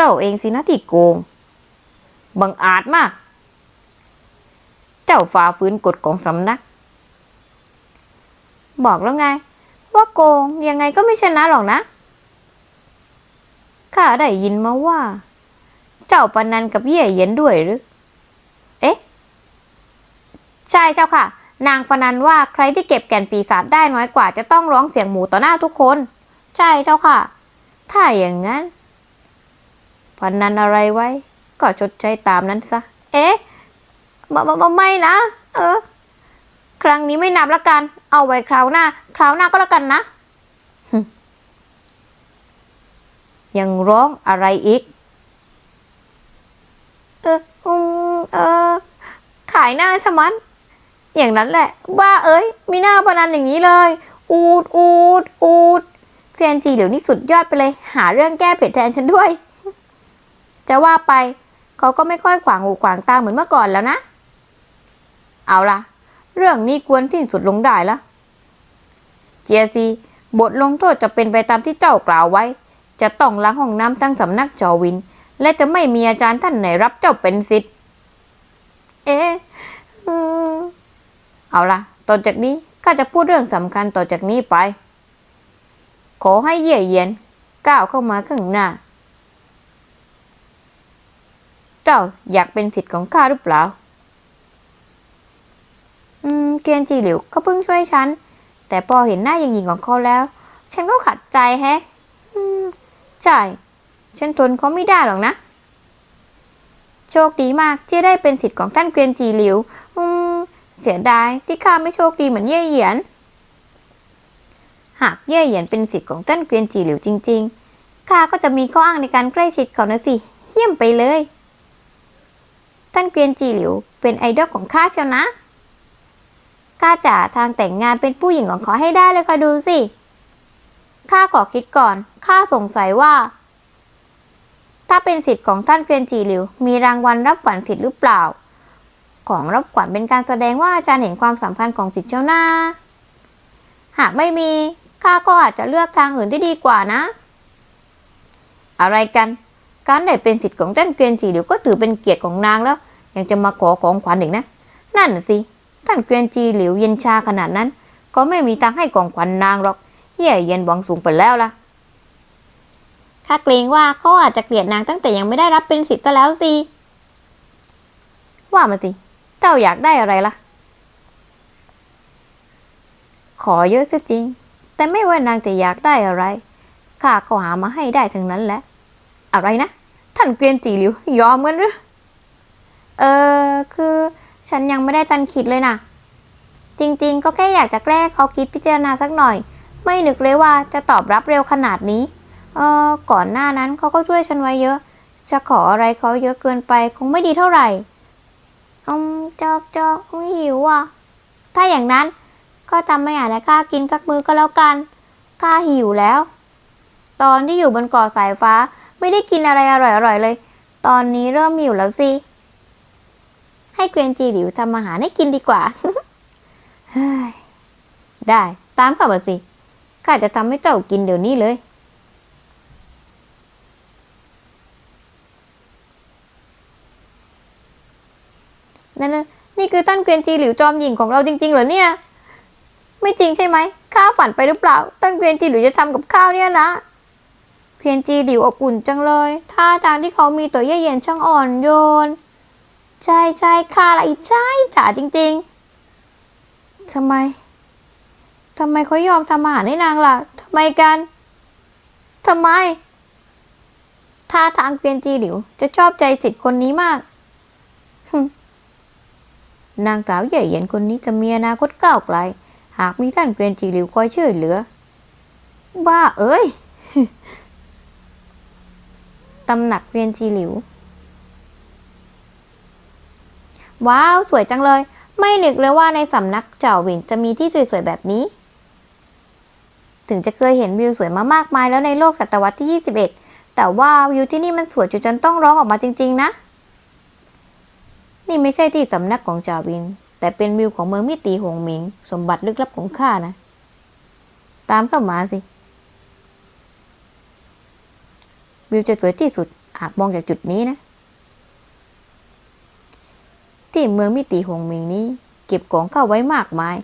เจ้าเองสินะที่โกง บังอาจมาก เจ้าฝ่าฝืนกฎของสำนัก บอกแล้วไง ว่าโกงยังไงก็ไม่ชนะหรอกนะ ข้าได้ยินมาว่า เจ้าปนันกับเย่เย็นด้วยหรือ เอ๊ะ ใช่เจ้าค่ะ นางปนันว่าใครที่เก็บแก่นปีศาจได้น้อยกว่าจะต้องร้องเสียงหมูต่อหน้าทุกคน ใช่เจ้าค่ะ ถ้าอย่างนั้น พันนันอะไรไว้ ก็ชดใช้ตามนั้นซะ เอ๊ะบบบบบไม่นะ เออ ครั้งนี้ไม่นับละกัน เอาไว้คราวหน้า คราวหน้าก็แล้วกันนะ ยังร้องอะไรอีก เอออืมเออ ขายหน้าชะมันอย่างนั้นแหละ บ้าเอ้ย มีหน้าพนันอย่างนี้เลย อูดอูดอูดเคียนจีเหลียวนี่สุดยอดไปเลย หาเรื่องแก้เผ็ดแทนฉันด้วย จะว่าไปเขาก็ไม่ค่อยขวางหูขวางตาเหมือนเมื่อก่อนแล้วนะ เอาล่ะ เรื่องนี้ควรที่สุดลงได้แล้วเจียซีบทลงโทษจะเป็นไปตามที่เจ้ากล่าวไว้ จะต้องล้างห้องน้ำทั้งสำนักจอวิน และจะไม่มีอาจารย์ท่านไหนรับเจ้าเป็นศิษย์เอ๊ะอืมเอาล่ะต่อจากนี้ข้าจะพูดเรื่องสำคัญต่อจากนี้ไป ขอให้เย่เย็นก้าวเข้ามาข้างหน้า เจ้าอยากเป็นศิษย์ของข้าหรือเปล่า อืม เกียนจีหลิวก็เพิ่งช่วยฉัน แต่พอเห็นหน้าหยิงๆของเขาแล้ว ฉันก็ขัดใจแฮะ อืม ใช่ ฉันทนเขาไม่ได้หรอกนะ โชคดีมากที่ได้เป็นศิษย์ของท่านเกวียนจีหลิว อืม เสียดายที่ข้าไม่โชคดีเหมือนเย่เหยียน หากเย่เหยียนเป็นศิษย์ของท่านเกวียนจีหลิวจริง ๆข้าก็จะมีข้ออ้างในการใกล้ชิดเขานะสิ เยี่ยมไปเลย ท่านเกวียนจีหลิวเป็นไอดอลของข้าเชียวนะข้าจะหาทางแต่งงานเป็นผู้หญิงของเขาให้ได้เลยค่ะดูสิข้าขอคิดก่อนข้าสงสัยว่า ถ้าเป็นสิทธิ์ของท่านเกวียนจีหลิว มีรางวัลรับขวัญสิทธิ์หรือเปล่า ของรับขวัญเป็นการแสดงว่าอาจารย์เห็นความสำคัญของสิทธิ์เจ้าหน้า หากไม่มีข้าก็อาจจะเลือกทางอื่นที่ดีกว่านะ อะไรกัน การได้เป็นสิทธิ์ของท่านเกวียนจีหลิวก็ถือเป็นเกียรติของนางแล้ว ยังจะมาขอของขวัญอีกนะ นั่นสิ ท่านเกวียนจีเหลิวเย็นชาขนาดนั้น ก็ไม่มีตังให้ของขวัญนางหรอกเย่เย็นหวังสูงไปแล้วล่ะข้าเกรงว่าเขาอาจจะเกลียดนางตั้งแต่ยังไม่ได้รับเป็นสิทธิ์ซะแล้วสิ ว่ามาสิ เจ้าอยากได้อะไรล่ะ ขอเยอะซะจริง แต่ไม่ว่านางจะอยากได้อะไร ข้าก็หามาให้ได้ทั้งนั้นแหละ อะไรนะ ท่านเกวียนจีหลิวยอมกันหรือเออคือฉันยังไม่ได้ทันคิดเลยนะจริงๆ ก็แค่อยากจะแกล้งเขาคิดพิจารณาสักหน่อย ไม่นึกเลยว่าจะตอบรับเร็วขนาดนี้ เออก่อนหน้านั้นเขาก็ช่วยฉันไว้เยอะ จะขออะไรเขาเยอะเกินไปคงไม่ดีเท่าไหร่อืมจอกจอกหิวอะ ถ้าอย่างนั้นก็ทำไม่อ่านและข้ากินสักมือก็แล้วกันข้าหิวแล้ว ตอนที่อยู่บนเกาะสายฟ้า ไม่ได้กินอะไรอร่อยๆเลย ตอนนี้เริ่มหิวแล้วสิ ให้เกวียนจีหลิวทำอาหารให้กินดีกว่าเฮ้ยได้ ตามข้ามาสิ ข้าจะทำให้เจ้ากินเดี๋ยวนี้เลย นั่นน่ะนี่คือท่านเกวียนจีหลิวจอมหญิงของเราจริงๆเหรอเนี่ย ไม่จริงใช่ไหม ข้าฝันไปหรือเปล่า ท่านเกวียนจีหลิวจะทำกับข้าวเนี่ยนะ เกวียนจีหลิวอบอุ่นจังเลย ท่าทางที่เขามีตัวเย่เย็นช่างอ่อนโยน ใช่ใช่ข้าละอิจฉาอิจฉาจริงๆทำไมทำไมเขายอมทำอาหารให้นางล่ะทำไมกันทำไม ท่าทางเกวียนจีหลิว จะชอบใจจิตคนนี้มากนางสาวใหญ่เย็นคนนี้จะมีอนาคตก้าวไกล หากมีท่านเกวียนจีหลิวคอยช่วยเหลือ บ้าเอ้ย ตำหนักเวียนจีหลิว ว้าว สวยจังเลย ไม่นึกเลยว่าในสำนักเจ้าหวินจะมีที่สวยๆแบบนี้ ถึงจะเคยเห็นวิวสวยมามากมายแล้วในโลกศตวรรษที่ 21 แต่ว่าวิวที่นี่มันสวยจนจนต้องร้องออกมาจริง ๆ นะ นี่ไม่ใช่ที่สำนักของจาวิน แต่เป็นวิวของเมืองมิตีหงหมิง สมบัติลึกลับของข้านะ ตามเข้ามาสิ วิวจะสวยที่สุดหากมองจากจุดนี้นะ ที่เมืองมิติหงมิงนี้ เก็บของเข้าไว้มากมาย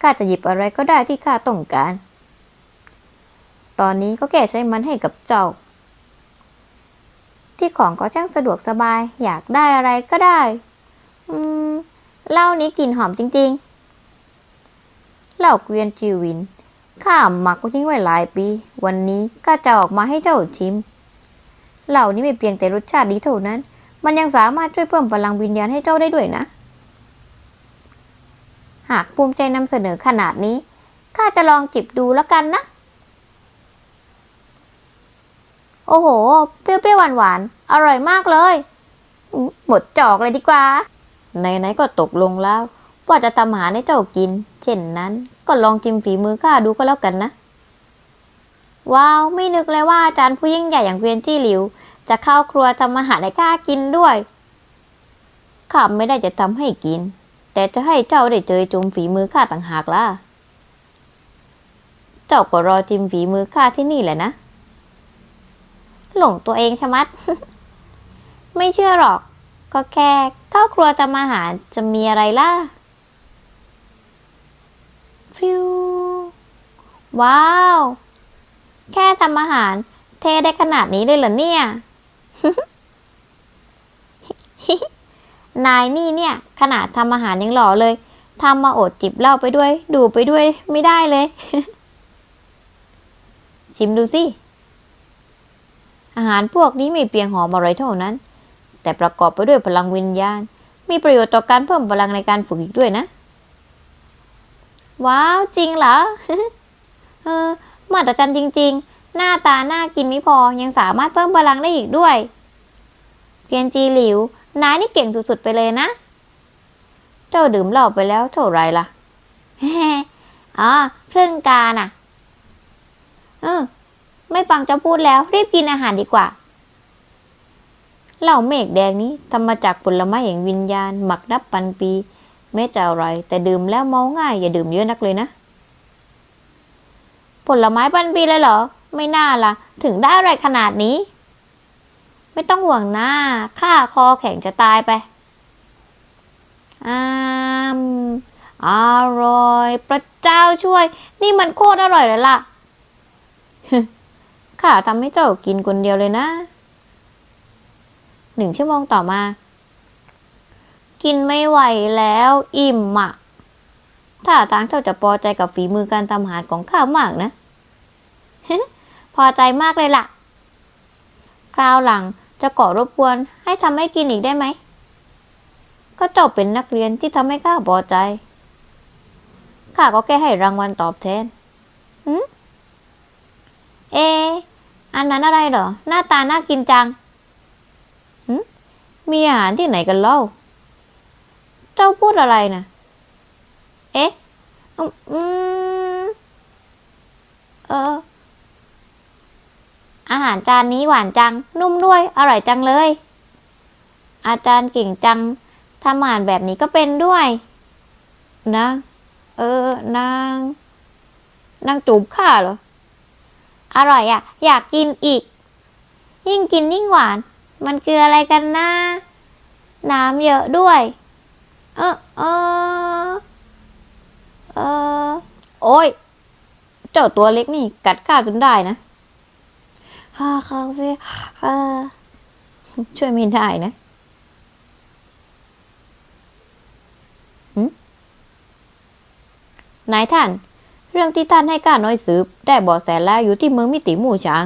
ข้าจะหยิบอะไรก็ได้ที่ข้าต้องการ ตอนนี้ก็แค่ใช้มันให้กับเจ้า ที่ของก็ช่างสะดวกสบาย อยากได้อะไรก็ได้ อืมเหล้านี้กลิ่นหอมจริง ๆ เหล้าเกวียนจิวินข้าหมักทิ้งไว้หลายปี วันนี้ข้าจะออกมาให้เจ้าชิม เหล่านี้ไม่เพียงแต่รสชาติดีเท่านั้น มันยังสามารถช่วยเพิ่มพลังวิญญาณให้เจ้าได้ด้วยนะ หากภูมิใจนำเสนอขนาดนี้ ข้าจะลองจิบดูแล้วกันนะ โอ้โห เปรี้ยวๆหวานๆ อร่อยมากเลย หมดจอกเลยดีกว่า ไหนๆก็ตกลงแล้ว ว่าจะทำอาหารให้เจ้ากิน เช่นนั้น ก็ลองชิมฝีมือข้าดูก็แล้วกันนะ ว้าวไม่นึกเลยว่าอาจารย์ผู้ยิ่งใหญ่อย่างเวียนจี้หลิว จะเข้าครัวทำอาหารให้ข้ากินด้วยข้าไม่ได้จะทำให้กิน แต่จะให้เจ้าได้เจอจุมฝีมือข้าต่างหากล่ะ เจ้าก็รอจิมฝีมือข้าที่นี่แหละนะ หลงตัวเองชะมัด ไม่เชื่อหรอก ก็แค่เข้าครัวทำอาหารจะมีอะไรล่ะฟิวว้าว ทำอาหาร เทได้ขนาดนี้เลยเหรอเนี่ย นายนี่เนี่ย ขนาดทำอาหารยังหล่อเลยทำมาอดจิบเหล้าไปด้วย ดูไปด้วยไม่ได้เลย ชิมดูสิ อาหารพวกนี้ไม่เพียงหอมอร่อยเท่านั้น แต่ประกอบไปด้วยพลังวิญญาณ มีประโยชน์ต่อการเพิ่มพลังในการฝึกอีกด้วยนะ ว้าว จริงเหรอ เออมาตรจันจริงๆ หน้าตาน่ากินไม่พอยังสามารถเพิ่มพลังได้อีกด้วยเกียนจีหลิว นายนี่เก่งสุดๆไปเลยนะ เจ้าดื่มเหล้าไปแล้วเท่าไรล่ะอ๋อครึ่งกาน่ะ เออ ไม่ฟังเจ้าพูดแล้ว รีบกินอาหารดีกว่าเหล้าเมฆแดงนี้ทำมาจากผลไม้แห่งวิญญาณ หมักนับพันปีแม้จะอร่อย แต่ดื่มแล้วเมาง่าย อย่าดื่มเยอะนักเลยนะ ผลไม้พันปีเลยเหรอ ไม่น่าล่ะ ถึงได้อร่อยขนาดนี้ ไม่ต้องห่วงนะข้าคอแข็งจะตายไปอ้ามอร่อย พระเจ้าช่วย นี่มันโคตรอร่อยเลยล่ะข้าทำให้เจ้ากินคนเดียวเลยนะหนึ่งชั่วโมงต่อมา กินไม่ไหวแล้วอิ่มอะถ้าทางเจ้าจะพอใจกับฝีมือการทำอาหารของข้ามากนะ พอใจมากเลยล่ะ คราวหลังจะขอรบกวนให้ทำให้กินอีกได้ไหม ก็เจ้าเป็นนักเรียนที่ทำให้ข้าพอใจ ข้าก็แค่ให้รางวัลตอบแทนหืมเอ อันนั้นอะไรเหรอ หน้าตาน่ากินจังหืมมีอาหารที่ไหนกันเล่า เจ้าพูดอะไรนะเอ๊ะ อืม เออ อาหารจานนี้หวานจัง นุ่มด้วย อร่อยจังเลย อาจารย์เก่งจังทำอาหารแบบนี้ก็เป็นด้วย นะ เออนางนางจูบข้าเหรอ อร่อยอะ่ะ อยากกินอีก ยิ่งกินยิ่งหวาน มันคืออะไรกันนะ น้ำเยอะด้วย เออเออเออโอ้ย เจ้าตัวเล็กนี่กัดข้าจนได้นะ ฮ่าคาเฟ่ฮ่าช่วยไม่ได้นะนายท่าน เรื่องที่ท่านให้ข้าน้อยสืบ ได้เบอกแสแล้วอยู่ที่เมืองมิติหมู่จาง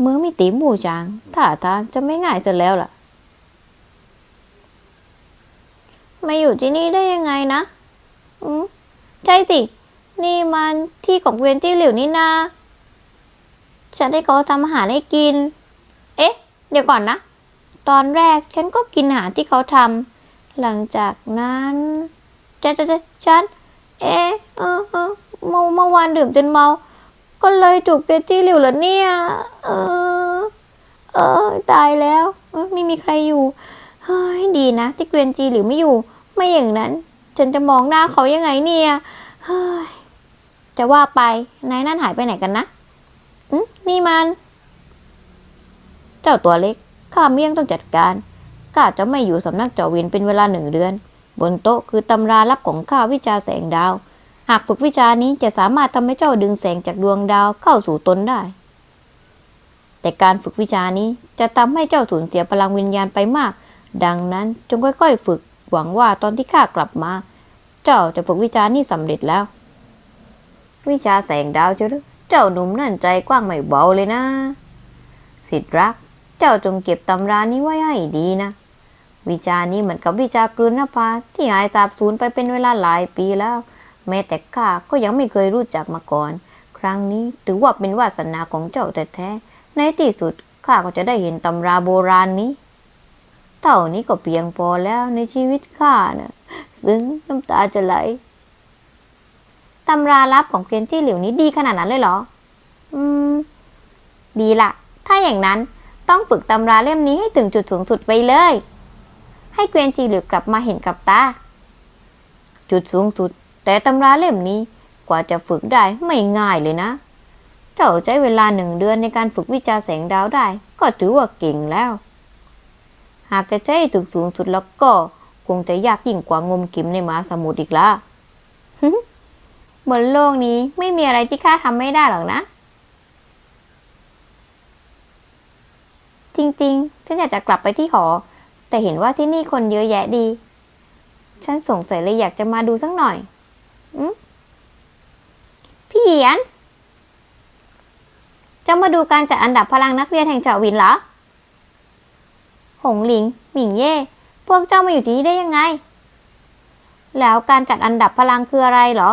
เมืองมิติหมู่จางท่าทางจะไม่ง่ายซะแล้วล่ะ มาอยู่ที่นี่ได้ยังไงนะ อืมใช่สิ นี่มันที่ของเวียนที่หลิวนี่นา ฉันให้เขาทำอาหารให้กิน เอ๊ะ เดี๋ยวก่อนนะ ตอนแรกฉันก็กินอาหารที่เขาทำ หลังจากนั้นจะจะจะฉัน เอ๊ะ เออเออเมื่อเมื่อวานดื่มจนเมา ก็เลยจูบเกจี้หลิวเหรอเนี่ย เออ เออ ตายแล้วไม่มีใครอยู่ เฮ้ย ดีนะ ที่เกวียนจีหลิวไม่อยู่ ไม่อย่างนั้น ฉันจะมองหน้าเขายังไงเนี่ย เฮ้ย จะว่าไป นายนั่นหายไปไหนกันนะ อืมนี่มัน เจ้าตัวเล็ก ข้าเมี่ยงต้องจัดการ ข้าจะไม่อยู่สำนักเจ้าวินเป็นเวลาหนึ่งเดือน บนโต๊ะคือตำราลับของข้าวิชาแสงดาว หากฝึกวิชานี้จะสามารถทำให้เจ้าดึงแสงจากดวงดาวเข้าสู่ตนได้ แต่การฝึกวิชานี้จะทำให้เจ้าสูญเสียพลังวิญญาณไปมาก ดังนั้นจงค่อยๆ ฝึก หวังว่าตอนที่ข้ากลับมา เจ้าจะฝึกวิชานี้สำเร็จแล้ว วิชาแสงดาวเจ้าหรือ เจ้าหนุ่มนั่นใจกว้างไม่เบาเลยนะ สิทธิรัก เจ้าจงเก็บตำรานี้ไว้ให้ดีนะ วิชานี้เหมือนกับวิชากลืนนภาที่หายสาบสูญไปเป็นเวลาหลายปีแล้ว แม้แต่ข้าก็ยังไม่เคยรู้จักมาก่อน ครั้งนี้ถือว่าเป็นวาสนาของเจ้าแต่แท้ๆในที่สุดข้าก็จะได้เห็นตำราโบราณนี้ เท่านี้ก็เพียงพอแล้วในชีวิตข้านะซึ้งน้ำตาจะไหล ตำราลับของเคนจี้หลิวนี้ดีขนาดนั้นเลยเหรอ อืม ดีละ ถ้าอย่างนั้นต้องฝึกตำราเล่มนี้ให้ถึงจุดสูงสุดไปเลย ให้เกวียนจีหลิวกลับมาเห็นกับตา จุดสูงสุด แต่ตำราเล่มนี้กว่าจะฝึกได้ไม่ง่ายเลยนะ เจ้าใช้เวลาหนึ่งเดือนในการฝึกวิชาแสงดาวได้ ก็ถือว่าเก่งแล้ว หากจะใช้ถึงสูงสุดแล้วก็ คงจะยากยิ่งกว่างมกิมในมหาสมุทรอีกละ บนโลกนี้ไม่มีอะไรที่ข้าทำไม่ได้หรอกนะ จริงๆ ฉันอยากจะกลับไปที่หอ แต่เห็นว่าที่นี่คนเยอะแยะดี ฉันสงสัยเลยอยากจะมาดูสักหน่อยอืมพี่เหยียน จะมาดูการจัดอันดับพลังนักเรียนแห่งเจาะวินเหรอ หงหลิง หมิงเย่ พวกเจ้ามาอยู่ที่นี่ได้ยังไง แล้วการจัดอันดับพลังคืออะไรเหรอ